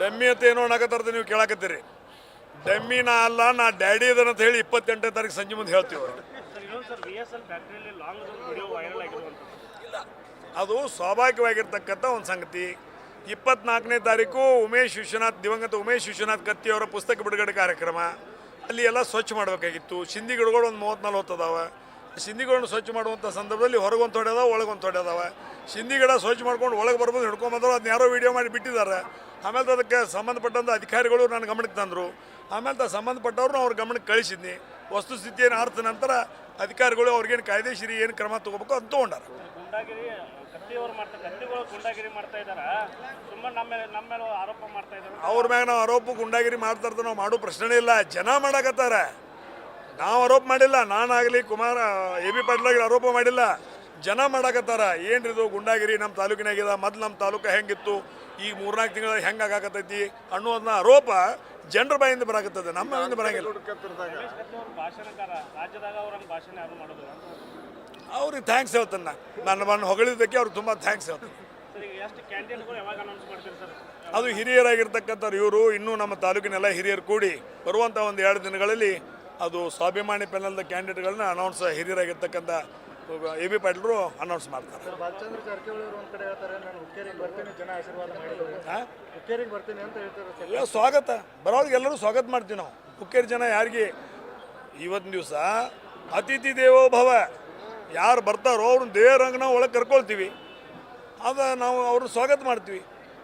Dummy ಅಂತ ಏನೋ ಅನ್ನಕತ್ತಾರ್ದು ನೀವು ಕೇಳಾಕತ್ತೀರಿ. ಡಮ್ಮಿ ನಾ ಅಲ್ಲ ನಾ ಡ್ಯಾಡಿ ಅದನ್ನ ಅಂತ ಹೇಳಿ ಇಪ್ಪತ್ತೆಂಟನೇ ತಾರೀಕು ಸಂಜೆ ಮುಂದೆ ಹೇಳ್ತೀವಿ ಇಲ್ಲ ಅದು ಸ್ವಾಭಾವಿಕವಾಗಿರ್ತಕ್ಕಂಥ ಒಂದು ಸಂಗತಿ. ಇಪ್ಪತ್ನಾಲ್ಕನೇ ತಾರೀಕು ಉಮೇಶ್ ವಿಶ್ವನಾಥ್ ದಿವಂಗತ ಉಮೇಶ್ ವಿಶ್ವನಾಥ್ ಕತ್ತಿ ಅವರ ಪುಸ್ತಕ ಬಿಡುಗಡೆ ಕಾರ್ಯಕ್ರಮ. ಅಲ್ಲಿ ಎಲ್ಲ ಸ್ವಚ್ಛ ಮಾಡಬೇಕಾಗಿತ್ತು. ಸಿಂಧಿ ಗಿಡಗಳು ಒಂದು ಮೂವತ್ತು ನಲ್ವತ್ತು ಅದಾವ ಸಿಂಧಿಗಳನ್ನು ಸ್ವಚ್ಛ ಮಾಡುವಂಥ ಸಂದರ್ಭದಲ್ಲಿ ಹೊರಗೊಂದು ತೊಡೆ ಅದಾವ ಒಳಗೊಂದು ತೊಡೆ ಅದಾವ. ಸಿಂಧಿ ಗಿಡ ಸ್ವಚ್ಛ ಮಾಡ್ಕೊಂಡು ಒಳಗೆ ಬರ್ಬೋದು ಹಿಡ್ಕೊಂಬಂದ್ರು ಅದನ್ನ ಯಾರೋ ವಿಡಿಯೋ ಮಾಡಿ ಬಿಟ್ಟಿದ್ದಾರೆ. ಆಮೇಲೆ ಅದಕ್ಕೆ ಸಂಬಂಧಪಟ್ಟಂಥ ಅಧಿಕಾರಿಗಳು ನನ್ನ ಗಮನಕ್ಕೆ ತಂದರು. ಆಮೇಲೆ ಸಂಬಂಧಪಟ್ಟವ್ರನ್ನ ಅವ್ರ ಗಮನಕ್ಕೆ ಕಳಿಸಿದ್ನಿ. ವಸ್ತುಸ್ಥಿತಿಯನ್ನು ಅರ್ಥ ನಂತರ ಅಧಿಕಾರಿಗಳು ಅವ್ರಿಗೇನು ಕಾಯ್ದೆಶೀರಿ ಏನು ಕ್ರಮ ತಗೋಬೇಕು ಅಂತ ತೊಗೊಂಡಾರ. ಗುಂಡಾಗಿರಿ ಕತ್ತಿಯವರು ಮಾಡ್ತಾ ಕತ್ತಿಗಳು ಗುಂಡಾಗಿರಿ ಮಾಡ್ತಾ ಇದ್ದಾರಾ? ಸುಮ್ಮನೆ ನಮ್ಮ ಮೇಲೆ ನಮ್ಮ ಮೇಲೆ ಆರೋಪ ಮಾಡ್ತಾ ಇದ್ದಾರೆ. ಅವ್ರ ಮ್ಯಾಗ ನಾವು ಆರೋಪ ಗುಂಡಾಗಿರಿ ಮಾಡ್ತಾ ಇರ್ತೀವಿ ನಾವು ಮಾಡೋ ಪ್ರಶ್ನೆ ಇಲ್ಲ. ಜನ ಮಾಡಕತ್ತಾರ. ನಾವು ಆರೋಪ ಮಾಡಿಲ್ಲ. ನಾನಾಗಲಿ ಕುಮಾರ ಎ ಬಿ ಪಾಟೀಲಾಗಿ ಆರೋಪ ಮಾಡಿಲ್ಲ. ಜನ ಮಾಡಕತ್ತಾರ ಏನ್ರಿದು ಗುಂಡಾಗಿರಿ ನಮ್ಮ ತಾಲೂಕಿನಾಗಿದೆ ಮೊದ್ಲು ನಮ್ಮ ತಾಲೂಕು ಹೆಂಗಿತ್ತು? ಈ ಮೂರ್ನಾಲ್ಕು ತಿಂಗಳ ಹೆಂಗೆ ಆಗಾಕತ್ತೈತಿ ಅನ್ನೋದನ್ನ ಆರೋಪ ಜನರ ಬಾಯಿಂದ ಬರಾಕತ್ತದೆ, ನಮ್ಮ ಬಾಯಿಂದ ಬರಂಗಿಲ್ಲ. ಅವ್ರಂಗೆ ಥ್ಯಾಂಕ್ಸ್ ಹೇಳ್ತಾನೆ ನಾನು ನನ್ನ ಹೊಗಳಿದ್ದಕ್ಕೆ ಅವ್ರಿಗೆ ತುಂಬ ಥ್ಯಾಂಕ್ಸ್ ಹೇಳ್ತಾನೆ. ಅದು ಹಿರಿಯರಾಗಿರ್ತಕ್ಕಂಥವ್ರು ಇವರು, ಇನ್ನೂ ನಮ್ಮ ತಾಲೂಕಿನೆಲ್ಲ ಹಿರಿಯರು ಕೂಡಿ ಬರುವಂಥ ಒಂದು ಎರಡು ದಿನಗಳಲ್ಲಿ ಅದು ಸ್ವಾಭಿಮಾನಿ ಪೆನಲ್ದ ಕ್ಯಾಂಡಿಡೇಟ್ಗಳನ್ನ ಅನೌನ್ಸ್ ಹಿರಿಯರಾಗಿರ್ತಕ್ಕಂಥ ಎ ಬಿ ಪಾಟೀಲರು ಅನೌನ್ಸ್ ಮಾಡ್ತಾರೆ. ಸರ್ ಬಾಲಚಂದ್ರ ಜಾರಕಿಹೊಳಿ ಅವರು ಒಂದ್ ಕಡೆ ಹೇಳ್ತಾರೆ ನಾನು ಹುಕ್ಕೇರಿಗೆ ಬರ್ತೀನಿ ಜನ ಆಶೀರ್ವಾದ ಮಾಡಿದ್ರು ಆ? ಹುಕ್ಕೇರಿಗೆ ಬರ್ತೀನಿ ಅಂತ ಹೇಳ್ತಾರೆ ಸರ್. ಅಯ್ಯೋ ಸ್ವಾಗತ. ಬರೋರಿಗೆ ಎಲ್ಲರೂ ಸ್ವಾಗತ ಮಾಡ್ತೀವಿ ನಾವು. ಹುಕ್ಕೇರಿ ಜನ ಯಾರಿಗೆ? ಇವತ್ತಿನ ದಿವಸ ಅತಿಥಿ ದೇವೋ ಭವ ಯಾರು ಬರ್ತಾರೋ ಅವ್ರನ್ನ ದೇವರಂಗೆ ನಾವು ಒಳಗೆ ಕರ್ಕೊಳ್ತೀವಿ. ಅದ ನಾವು ಅವ್ರನ್ನ ಸ್ವಾಗತ ಮಾಡ್ತೀವಿ.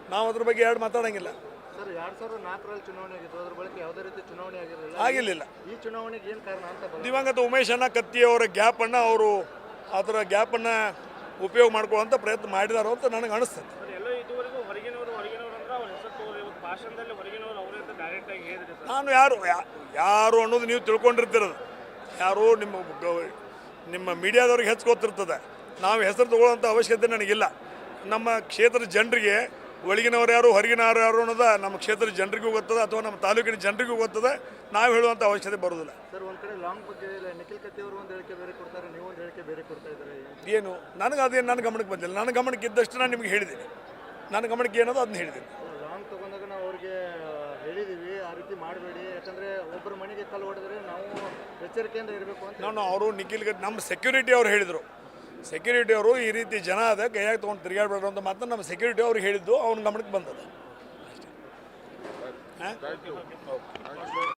ನಾವು ಅದ್ರ ಬಗ್ಗೆ ಎರಡು ಮಾತಾಡೋಂಗಿಲ್ಲ. ಸರ್ ಎರಡ್ ಸಾವಿರದ ನಾಲ್ಕರಲ್ಲಿ ಚುನಾವಣೆ ಆಗಿತ್ತು. ಅದ್ರ ಬಳಿಕ ಯಾವುದೇ ರೀತಿ ಚುನಾವಣೆ ಆಗಿರಲಿಲ್ಲ. ಆಗಿರಲಿಲ್ಲ. ಈ ಚುನಾವಣೆಗೆ ಏನು ಕಾರಣ ಅಂತ ದಿವಂಗತ ಉಮೇಶನ ಕತ್ತಿಯವರ ಗ್ಯಾಪನ್ನು ಅವರು ಅದರ ಗ್ಯಾಪನ್ನು ಉಪಯೋಗ ಮಾಡ್ಕೊಳ್ಳೋಂಥ ಪ್ರಯತ್ನ ಮಾಡಿದಾರೋ ಅಂತ ನನಗೆ ಅನಿಸ್ತದೆ. ನಾನು ಯಾರು ಯಾ- ಯಾರು ಅನ್ನೋದು ನೀವು ತಿಳ್ಕೊಂಡಿರ್ತಿರೋದು. ಯಾರು ನಿಮ್ಮ ನಿಮ್ಮ ಮೀಡಿಯಾದವ್ರಿಗೆ ಹೆಚ್ಚು ಗೊತ್ತಿರ್ತದೆ ನಾವು ಹೆಸರು ತಗೊಳ್ಳೋಂಥ ಅವಶ್ಯಕತೆ ನನಗಿಲ್ಲ. ನಮ್ಮ ಕ್ಷೇತ್ರದ ಜನರಿಗೆ ಒಳಗಿನವ್ರು ಯಾರು ಹೊರಗಿನವ್ರು ಯಾರು ಅನ್ನೋದು ನಮ್ಮ ಕ್ಷೇತ್ರದ ಜನರಿಗೂ ಗೊತ್ತದೆ ಅಥವಾ ನಮ್ಮ ತಾಲೂಕಿನ ಜನರಿಗೂ ಗೊತ್ತದೆ. ನಾವು ಹೇಳುವಂಥ ಅವಶ್ಯಕತೆ ಬರೋದಿಲ್ಲ ಸರ್ ಒಂದು ಕಡೆ ಲಾಂಗ್ ಬಗ್ಗೆ ನಿಖಿಲ್ ಕತ್ತಿಯವರು ಒಂದು ಹೇಳಿಕೆ ಬೇರೆ ಕೊಡ್ತಾರೆ ನೀವು ಒಂದು ಹೇಳಿಕೆ ಬೇರೆ ಕೊಡ್ತಾ ಇದ್ದಾರೆ ಏನು ನನಗೆ ಅದೇನು ನನ್ನ ಗಮನಕ್ಕೆ ಬಂದಿಲ್ಲ. ನನ್ನ ಗಮನಕ್ಕೆ ಇದ್ದಷ್ಟು ನಾನು ನಿಮಗೆ ಹೇಳಿದ್ದೀನಿ. ನನ್ನ ಗಮನಕ್ಕೆ ಏನೋ ಅದನ್ನ ಹೇಳಿದ್ದೀನಿ. ಲಾಂಗ್ ತಗೊಂಡಾಗ ನಾವು ಅವ್ರಿಗೆ ಹೇಳಿದ್ದೀವಿ ಆ ರೀತಿ ಮಾಡಬೇಡಿ. ಯಾಕಂದ್ರೆ ಒಬ್ಬರ ಮನೆಗೆ ಕಲ್ಲು ಹೊಡೆದ್ರೆ ನಾವು ಎಚ್ಚರಿಕೆಯಿಂದ ಇರಬೇಕು ಅಂತ ನಾನು ಅವರು ನಿಖಿಲ್ಗೆ ನಮ್ಮ ಸೆಕ್ಯೂರಿಟಿ ಅವ್ರು ಹೇಳಿದರು. ಸೆಕ್ಯೂರಿಟಿ ಅವರು ಈ ರೀತಿ ಜನ ಅದ, ಕೈಯಾಗಿ ತೊಗೊಂಡು ತಿರುಗಾಡ್ಬೇಡ್ರು ಅಂತ ಮಾತ್ರ ನಮ್ಮ ಸೆಕ್ಯೂರಿಟಿ ಅವ್ರಿಗೆ ಹೇಳಿದ್ದು, ಅವ್ನ ಗಮನಕ್ಕೆ ಬಂದದ.